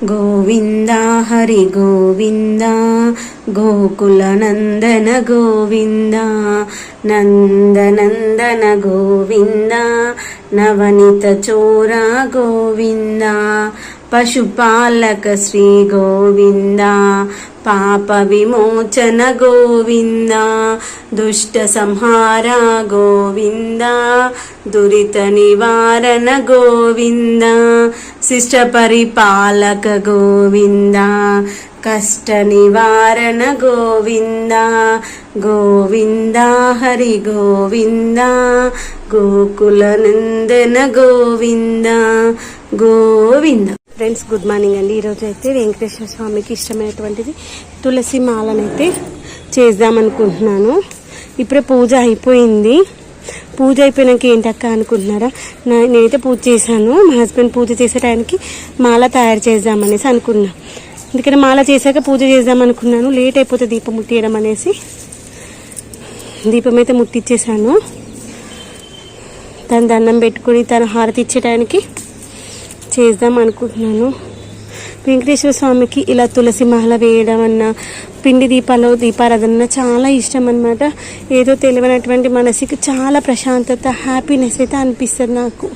గోవింద హరి గోవింద గోకుల నందన గోవింద నందనందన గోవింద నవనిత చోర గోవింద పశుపాలక శ్రీ గోవింద పాప విమోచన గోవింద దుష్ట సంహార గోవింద దురిత నివారణ గోవింద శిష్ట పరిపాలక గోవింద కష్ట నివారణ గోవింద గోవింద హరి గోవింద గోకుల నందన Govinda Govinda. Friends good morning అండి. ఈరోజు అయితే వెంకటేశ్వర స్వామికి ఇష్టమైనటువంటిది తులసి మాలనైతే చేద్దామనుకుంటున్నాను. ఇప్పుడే పూజ అయిపోయింది. పూజ అయిపోయినాక ఏంటక్క అనుకుంటున్నారా? నా నేనైతే పూజ చేశాను. మా హస్బెండ్ పూజ చేసే టైంకి మాల తయారు చేద్దామనేసి అనుకున్నా. ఎందుకంటే మాల చేశాక పూజ చేద్దాం అనుకున్నాను. లేట్ అయిపోతే దీపం ముట్టియడం అనేసి. దీపం అయితే ముట్టించేశాను తను దండం పెట్టుకుని తను హారతి ఇచ్చే టైంకి చేద్దాం అనుకుంటున్నాను. వెంకటేశ్వర స్వామికి ఇలా తులసి మాల వేయడం అన్న పిండి దీపాలు దీపారాధన చాలా ఇష్టం అనమాట ఏదో తెలియనటువంటి మనసుకి చాలా ప్రశాంతత హ్యాపీనెస్ అయితే అనిపిస్తుంది నాకు.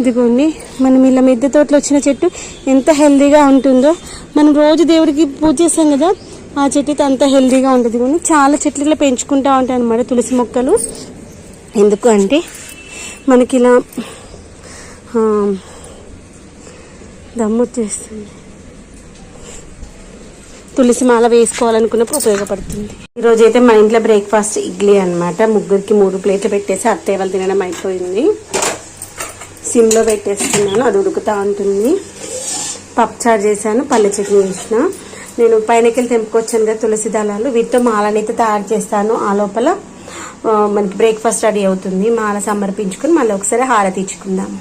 ఇదిగోండి మనం ఇలా మిద్దె తోటలో వచ్చిన చెట్టు ఎంత హెల్దీగా ఉంటుందో. మనం రోజు దేవుడికి పూజ చేస్తాం కదా ఆ చెట్టు అయితే అంత హెల్దీగా ఉంటుంది. కానీ చాలా చెట్లు ఇలా పెంచుకుంటూ ఉంటాయి అనమాట తులసి మొక్కలు. ఎందుకు అంటే మనకి ఇలా ఆ, దమ్ము వచ్చేస్తుంది తులసి మాల వేసుకోవాలనుకున్నప్పుడు ఉపయోగపడుతుంది. ఈరోజు అయితే మా ఇంట్లో బ్రేక్ఫాస్ట్ ఇడ్లీ అనమాట ముగ్గురికి మూడు ప్లేట్లు పెట్టేసి అత్తయ్య వాళ్ళు తినడం అయిపోయింది. సిమ్లో పెట్టేస్తున్నాను. అది ఉడుకుతూ ఉంటుంది. పప్పుచారు చేశాను పల్లె చట్నీ చేసిన. నేను పైనకెళ్ళి తెంపుకొచ్చాను కదా తులసి దళాలు. వీటితో మాలనైతే తయారు చేస్తాను ఆ లోపల. మనకి బ్రేక్ఫాస్ట్ రెడీ అవుతుంది. మాల సమర్పించుకుని మళ్ళీ ఒకసారి హారతి ఇచ్చుకుందాం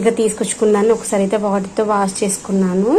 ఇక తీసుకొచ్చుకున్నాను ఒకసారి అయితే వాటితో వాష్ చేసుకున్నాను.